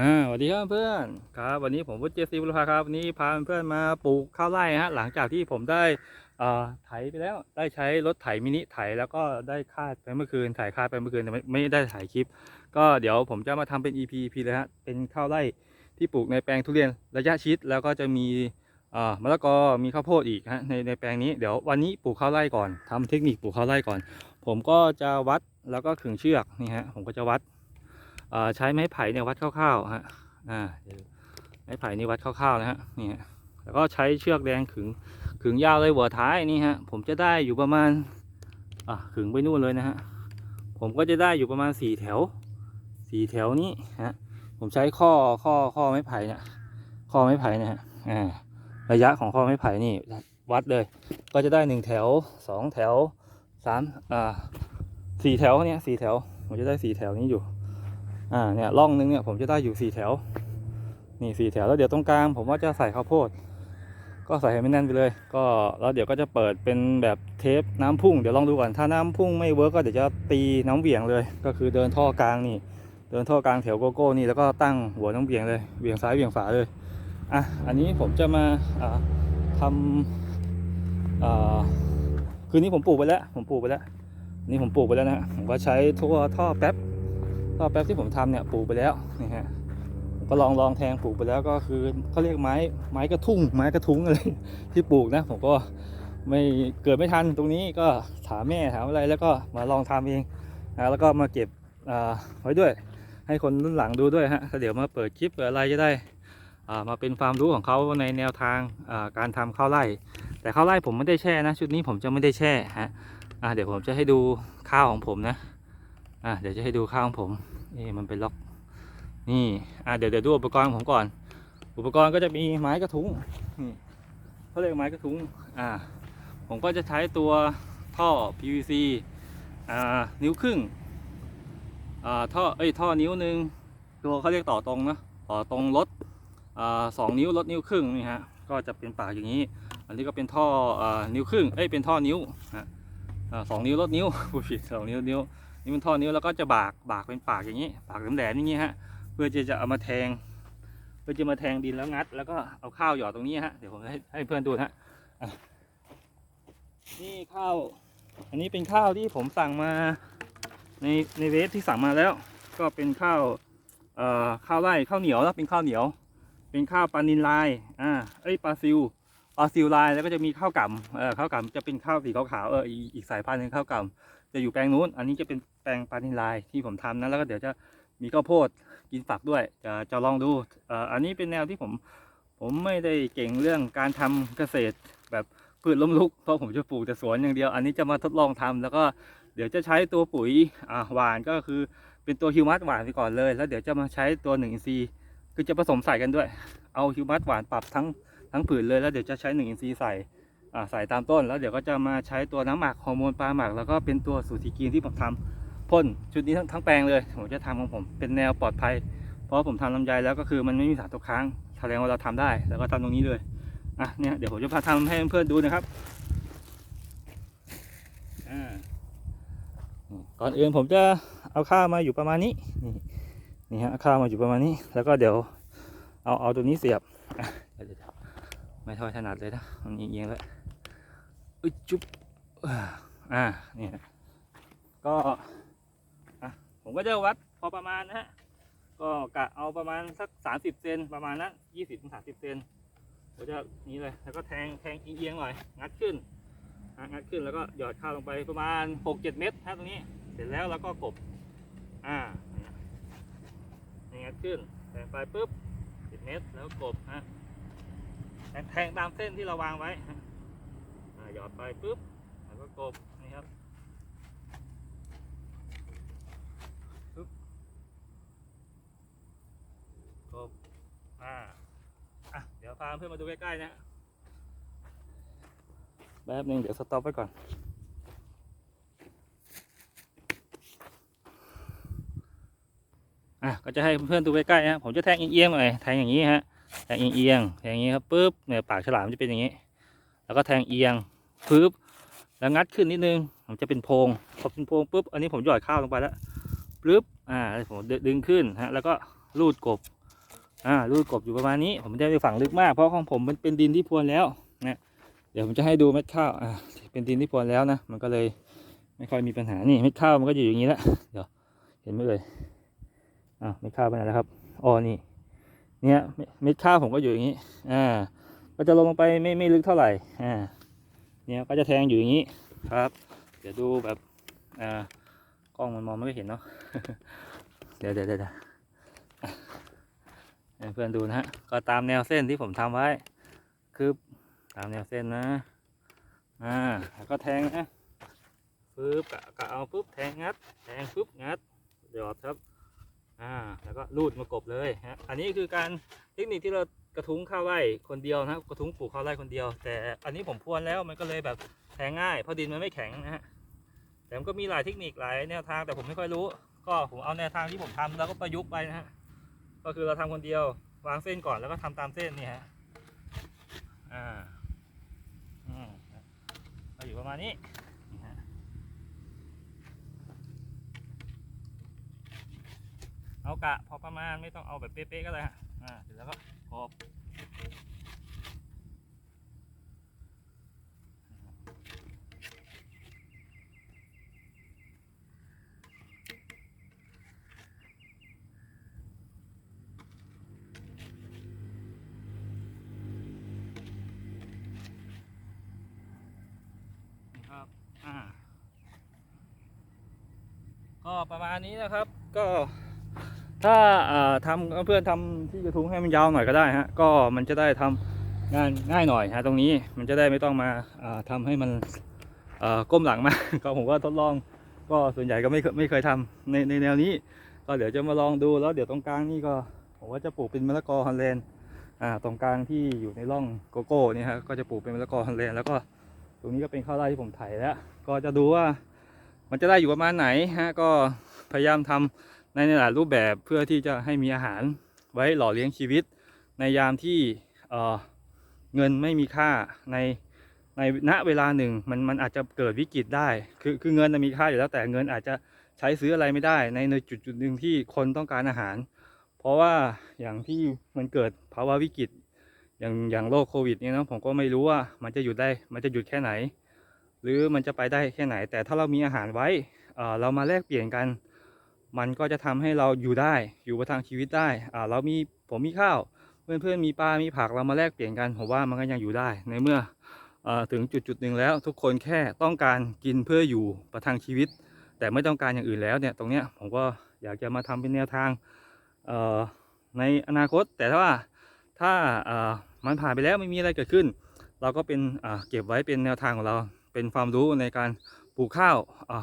อ่าสวัสดีครับเพื่อนครับวันนี้ผมวุฒิเจซีบุรพาครับวันนี้พาเพื่อนมาปลูกข้าวไร่ฮะหลังจากที่ผมได้อ่อไถไปแล้วได้ใช้รถไถมินิไถแล้วก็ได้คาดไปเมื่อคืนถ่ายคาดไปเมื่อคืนแต่ไม่ไม่ได้ถ่ายคลิป ก็เดี๋ยวผมจะมาทำเป็น EP EP เลยฮะเป็นข้าวไร่ที่ปลูกในแปลงทุเรียนระยะชิด แล้วก็จะมีอ่อมะละกอมีข้าวโพดอีกฮะในในแปลงนี้เดี๋ยววันนี้ปลูกข้าวไร่ก่อนทำเทคนิคปลูกข้าวไร่ก่อน ผมก็จะวัดแล้วก็ขึงเชือกนี่ฮะผมก็จะวัด ใช้ไม้ไผ่เนี่ยวัดคร่าวๆฮะอ่าไม้ไผ่นี่วัดคร่าวๆนะฮะนี่ฮะแล้วก็ใช้เชือกแดงขึงขึงยาวเลยหัวท้ายนี่ฮะผมจะได้อยู่ประมาณอะขึงไปนู่นเลยนะฮะผมก็จะได้อยู่ประมาณสี่แถวสี่แถวนี้ฮะผมใช้ข้อข้อข้อไม้ไผ่เนี่ยข้อไม้ไผ่เนี่ยฮะอ่าระยะของข้อไม้ไผ่นี่วัดเลย ก็จะได้หนึ่งแถวสองแถวสามอ่าสี่แถวเนี่ยสี่แถวผมจะได้สี่แถวนี้อยู่ อ่าเนี่ยร่องนึงเนี่ยผมจะได้อยู่สี่แถว นี่สี่แถวแล้วเดี๋ยวตรงกลางผมว่าจะใส่ข้าวโพด ก็ใส่ให้ไม่แน่นไปเลย ก็แล้วเดี๋ยวก็จะเปิดเป็นแบบเทปน้ำพุ่งเดี๋ยวลองดูก่อนถ้าน้ำพุ่งไม่เวิร์กก็เดี๋ยวจะตีน้ำเหวี่ยงเลย ก็คือเดินท่อกลางนี่ เดินท่อกลางแถวโกโก้นี่แล้วก็ตั้งหัวน้ำเหวี่ยงเลยเหวี่ยงซ้ายเหวี่ยงฝาเลยอะอันนี้ผมจะมาอ่าทำคืนนี้ผมปลูกไปแล้ว ผมปลูกไปแล้ว นี่ผมปลูกไปแล้วนะฮะผมก็ใช้ทั่วท่อแป๊บ ท่อแป๊บที่ผมทำเนี่ยปลูกไปแล้วนี่ฮะก็ลองลองแทงปลูกไปแล้วก็คือเขาเรียกไม้ไม้กระทุ่งไม้กระทุ้งอะไรที่ปลูกนะ ผมก็ไม่เกิดไม่ทันตรงนี้ก็ถามแม่ถามอะไรแล้วก็มาลองทำเองนะแล้วก็มาเก็บไว้ด้วย ให้คนรุ่นหลังดูด้วยฮะเดี๋ยวมาเปิดคลิปอะไรจะได้มาเป็นความรู้ของเขาในแนวทางการทำข้าวไร่ แต่ข้าวไร่ผมไม่ได้แช่นะ ชุดนี้ผมจะไม่ได้แช่ฮะเดี๋ยวผมจะให้ดูข้าวของผมนะ อ่าเดี๋ยวจะให้ดูข้าวของผมนี่มันเป็นล็อกนี่อะเดี๋ยวเดี๋ยวดูอุปกรณ์ของผมก่อน อุปกรณ์ก็จะมีไม้กระทุ้งนี่เขาเรียกไม้กระทุ้งอ่าผมก็จะใช้ตัวท่อ PVC อ่านิ้วครึ่งอ่าท่อเอ้ยท่อนิ้วหนึ่งตัวเขาเรียกต่อตรงนะต่อตรงรถอ่าสองนิ้วรถนิ้วครึ่งนี่ฮะก็จะเป็นปากอย่างนี้ อันนี้ก็เป็นท่ออ่านิ้วครึ่งเอ้ยเป็นท่อนิ้วฮะอ่าสองนิ้วรถนิ้วผู้ผิดสองนิ้วนิ้ว นี่มันท่อนิ้วแล้วก็จะบากบากเป็นปากอย่างนี้ ปากแหลมๆอย่างนี้ฮะเพื่อจะจะเอามาแทง เพื่อจะมาแทงดินแล้วงัด แล้วก็เอาข้าวหยอดตรงนี้ฮะเดี๋ยวผมให้ให้เพื่อนดูนะฮะนี่ข้าว อันนี้เป็นข้าวที่ผมสั่งมาในในเวฟที่สั่งมาแล้ว ก็เป็นข้าวเอ่อข้าวไร่ข้าวเหนียวแล้วเป็นข้าวเหนียว เป็นข้าวปลานินลายอ่าเอ้ยปลาซิวปลาซิวลายแล้วก็จะมีข้าวก่ำเออข้าวก่ำจะเป็นข้าวสีขาวๆเอออีกสายพันธุ์หนึงข้าวก่ำ จะอยู่แปลงนู้น อันนี้จะเป็นแปลงปานิลายที่ผมทำนะแล้วก็เดี๋ยวจะมีข้าวโพดกินฝักด้วย จะจะลองดูอันนี้เป็นแนวที่ผมผมไม่ได้เก่งเรื่องการทำเกษตรแบบพืชล้มลุกเพราะผมจะปลูกแต่สวนอย่างเดียว อันนี้จะมาทดลองทำแล้วก็เดี๋ยวจะใช้ตัวปุ๋ยหวานก็คือเป็นตัวฮิวมัสหวานไปก่อนเลย แล้วเดี๋ยวจะมาใช้ตัวหนึ่งอินทรีย์คือจะผสมใส่กันด้วย เอาฮิวมัสหวานปรับทั้งทั้งผืนเลยแล้วเดี๋ยวจะใช้หนึ่งอินทรีย์ใส่ ใส่ตามต้น แล้วเดี๋ยวก็จะมาใช้ตัวน้ำหมักฮอร์โมนปลาหมัก แล้วก็เป็นตัวสูตรทีกีนที่ผมทำพ่นชุดนี้ทั้งทั้งแปลงเลย ผมจะทำของผมเป็นแนวปลอดภัย เพราะผมทำลำไยแล้วก็คือมันไม่มีสารตกค้างแสดงว่าเราทำได้ แล้วก็ทำตรงนี้เลยอะเนี่ยเดี๋ยวผมจะพาทำให้เพื่อนดูนะครับอ่าก่อนอื่นผมจะเอาข้าวมาอยู่ประมาณนี้นี่นี่ฮะข้าวมาอยู่ประมาณนี้ แล้วก็เดี๋ยวเอาเอาตัวนี้เสียบไม่ค่อยถนัดเลยนะมันเอียงๆแล้ว อึจุ๊บอ่านี่นะก็ผมก็จะวัดพอประมาณนะฮะก็กะเอาประมาณสักสามสิบเซนประมาณนั้นยี่สิบถึงสามสิบเซนผมจะนี้เลยแล้วก็แทงแทงเอียงๆหน่อยงัดขึ้นงัดขึ้นแล้วก็หยอดข้าวลงไปประมาณหกเจ็ดเมตรฮะตรงนี้เสร็จแล้วแล้วก็กบอ่าเนี่ยนี่งัดขึ้นแทงไปปุ๊บสิบเมตรแล้วกบฮะแทงแทงตามเส้นที่เราวางไว้ หยอดไปปุ๊บแล้วก็กบนี่ครับปุ๊บกบอ่าอะเดี๋ยวพาเพื่อนมาดูใกล้ๆนะแป๊บนึงเดี๋ยวสต็อปไว้ก่อนอะก็จะให้เพื่อนดูใกล้ๆนะผมจะแทงเอียงๆหน่อยแทงอย่างนี้ฮะแทงเอียงๆแทงอย่างนี้ครับปุ๊บเนี่ยปากฉลามจะเป็นอย่างนี้ แล้วก็แทงเอียง ปึ๊บแล้วงัดขึ้นนิดนึงมันจะเป็นโพรงพอเป็นโพรงปุ๊บอันนี้ผมหยอดข้าวลงไปแล้วปึ๊บอ่าผมดึงขึ้นฮะแล้วก็ลูดกบอ่ารูดกบอยู่ประมาณนี้ ผมจะไปฝังลึกมากเพราะของผมมันเป็นดินที่พรวนแล้วนะเดี๋ยวผมจะให้ดูเม็ดข้าวอ่าเป็นดินที่พรวนแล้วนะมันก็เลยไม่ค่อยมีปัญหานี่เม็ดข้าวมันก็อยู่อย่างนี้แล้วเดี๋ยวเห็นไหมเลยอ่าเม็ดข้าวไปไหนแล้วครับอ๋อนี่เนี่ยเม็ดข้าวผมก็อยู่อย่างนี้อ่าก็จะลงลงไปไม่ไม่ลึกเท่าไหร่อ่า เนี่ยก็จะแทงอยู่อย่างนี้ครับ เดี๋ยวดูแบบอ่ากล้องมันมองไม่ค่อยเห็นเนาะเดี๋ยวเดี๋ยวเดี๋ยวเดี๋ยวอะให้เพื่อนดูนะฮะก็ตามแนวเส้นที่ผมทำไว้คือตามแนวเส้นนะอ่าแล้วก็แทงนะปึ๊บกะกะเอาปึ๊บแทงงัด แทงปึ๊บงัดหยอดครับอ่าแล้วก็รูดมากบเลยฮะอันนี้คือการเทคนิคที่เรา กระทุ้งข้าวไร่คนเดียวนะกระทุ้งปลูกข้าวไร่คนเดียว แต่อันนี้ผมพรวนแล้วมันก็เลยแบบแทงง่ายเพราะดินมันไม่แข็งนะฮะแต่มันก็มีหลายเทคนิคหลายแนวทางแต่ผมไม่ค่อยรู้ ก็ผมเอาแนวทางที่ผมทำแล้วก็ประยุกต์ไปนะฮะก็คือเราทำคนเดียววางเส้นก่อนแล้วก็ทำตามเส้นนี่ฮะอ่าอืมก็อยู่ประมาณนี้เอากะพอประมาณไม่ต้องเอาแบบเป๊ะๆก็ได้ฮะอ่าเสร็จแล้วก็ พบนะครับอ่าก็ประมาณนี้นะครับก็ ถ้าอ่าทำเพื่อนทำที่กระทุ้งให้มันยาวหน่อยก็ได้ฮะก็มันจะได้ทำงานง่ายหน่อยฮะตรงนี้มันจะได้ไม่ต้องมาอ่าทำให้มันก้มหลังมากก็ผมก็ทดลอง ก็ส่วนใหญ่ก็ไม่เคยไม่เคยทำในในแนวนี้ ก็เดี๋ยวจะมาลองดูแล้วเดี๋ยวตรงกลางนี่ก็ผมว่าจะปลูกเป็นมะละกอฮอลแลนด์อ่าตรงกลางที่อยู่ในร่องโกโก้นี่ฮะก็จะปลูกเป็นมะละกอฮอลแลนด์แล้วก็ตรงนี้ก็เป็นข้าวไร่ที่ผมไถแล้ว ก็จะดูว่ามันจะได้อยู่ประมาณไหนฮะก็พยายามทำ ในหลายรูปแบบเพื่อที่จะให้มีอาหารไว้หล่อเลี้ยงชีวิต ในยามที่เเงินไม่มีค่าในในณเวลาหนึ่งมันมันอาจจะเกิดวิกฤตได้ คือคือเงินน่ะมีค่าอยู่แล้วแต่เงินอาจจะใช้ซื้ออะไรไม่ได้ ในในจุดจุดหนึ่งที่คนต้องการอาหาร เพราะว่าอย่างที่มันเกิดภาวะวิกฤตอย่างอย่างโรคโควิดเนี่ยนะผมก็ไม่รู้ว่ามันจะหยุดได้มันจะหยุดแค่ไหน หรือมันจะไปได้แค่ไหน แต่ถ้าเรามีอาหารไว้เออเรามาแลกเปลี่ยนกัน มันก็จะทำให้เราอยู่ได้อยู่ประทังชีวิตได้อ่าเรามีผมมีข้าว เพื่อนเพื่อนมีปลา มีผักเรามาแลกเปลี่ยนกันผมว่ามันก็ยังอยู่ได้ในเมื่ออถึงจุดจุดหนึ่งแล้ว ทุกคนแค่ต้องการกินเพื่ออยู่ประทังชีวิต แต่ไม่ต้องการอย่างอื่นแล้วเนี่ยตรงเนี้ยผมก็อยากจะมาทำเป็นแนวทางในอนาคต แต่ถ้าว่าถ้ามันผ่านไปแล้วไม่มีอะไรเกิดขึ้น เราก็เป็นเก็บไว้เป็นแนวทางของเราเป็นความรู้ในการปลูกข้าว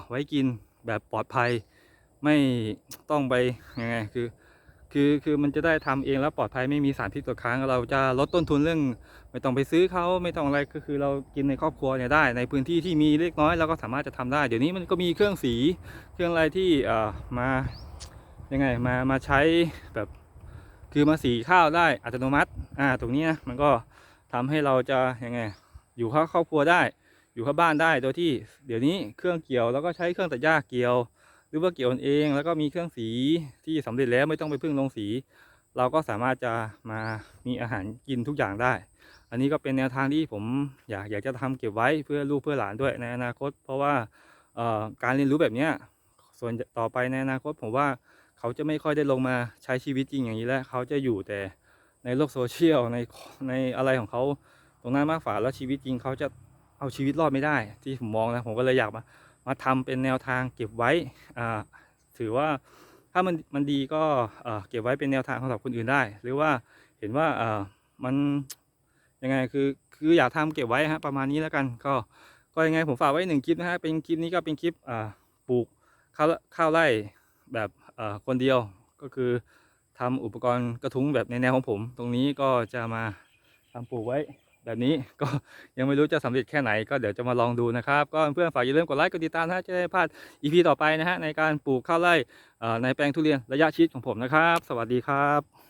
ไว้กินแบบปลอดภัย ไม่ต้องไปยังไงคือ คือคือมันจะได้ทำเองแล้วปลอดภัยไม่มีสารพิษตกค้างเราจะลดต้นทุนเรื่อง ไม่ต้องไปซื้อเขาไม่ต้องอะไรก็คือเรากินในครอบครัวเนี่ยได้ ในพื้นที่ที่มีเล็กน้อยเราก็สามารถจะทำได้ เดี๋ยวนี้มันก็มีเครื่องสีเครื่องอะไรที่เอ่อมายังไงมามาใช้แบบคือมาสีข้าวได้อัตโนมัติอ่าตรงนี้นะมันก็ทำให้เราจะยังไงอยู่ข้าครอบครัวได้ อยู่ข้าบ้านได้โดยที่ เดี๋ยวนี้เครื่องเกี่ยวแล้วก็ใช้เครื่องตัดหญ้าเกี่ยว หรือว่าเกี่ยวเองแล้วก็มีเครื่องสีที่สำเร็จแล้วไม่ต้องไปพึ่งลงสี เราก็สามารถจะมามีอาหารกินทุกอย่างได้ อันนี้ก็เป็นแนวทางที่ผมอยากอยากจะทำเก็บไว้เพื่อลูกเพื่อหลานด้วยในอนาคต เพราะว่าการเรียนรู้แบบนี้ส่วนต่อไปในอนาคตผมว่าเขาจะไม่ค่อยได้ลงมาใช้ชีวิตจริงอย่างนี้แล้วเขาจะอยู่แต่ในโลกโซเชียลในในอะไรของเขาตรงนั้นมากฝ่าแล้วชีวิตจริงเขาจะเอาชีวิตรอดไม่ได้ ที่ผมมองนะผมก็เลยอยากมา มาทำเป็นแนวทางเก็บไว้ถือว่าถ้ามันมันดีก็เก็บไว้เป็นแนวทางสำหรับคนอื่นได้ หรือว่าเห็นว่ามันยังไงคือคืออยากทำเก็บไว้ฮะประมาณนี้แล้วกัน ก็ก็ยังไงผมฝากไว้หนึ่งคลิปนะฮะเป็นคลิปนี้ก็เป็นคลิปปลูกข้าวข้าวไร่แบบคนเดียวก็คือทำอุปกรณ์กระทุ้งแบบในแนวของผม ตรงนี้ก็จะมาทำปลูกไว้ แบบนี้ก็ยังไม่รู้จะสำเร็จแค่ไหนก็เดี๋ยวจะมาลองดูนะครับ ก็เพื่อนๆฝากอย่าลืมกดไลค์กดติดตามนะจะได้พลาด EP ต่อไปนะฮะในการปลูกข้าวไร่ในแปลงทุเรียนระยะชิดของผมนะครับ สวัสดีครับ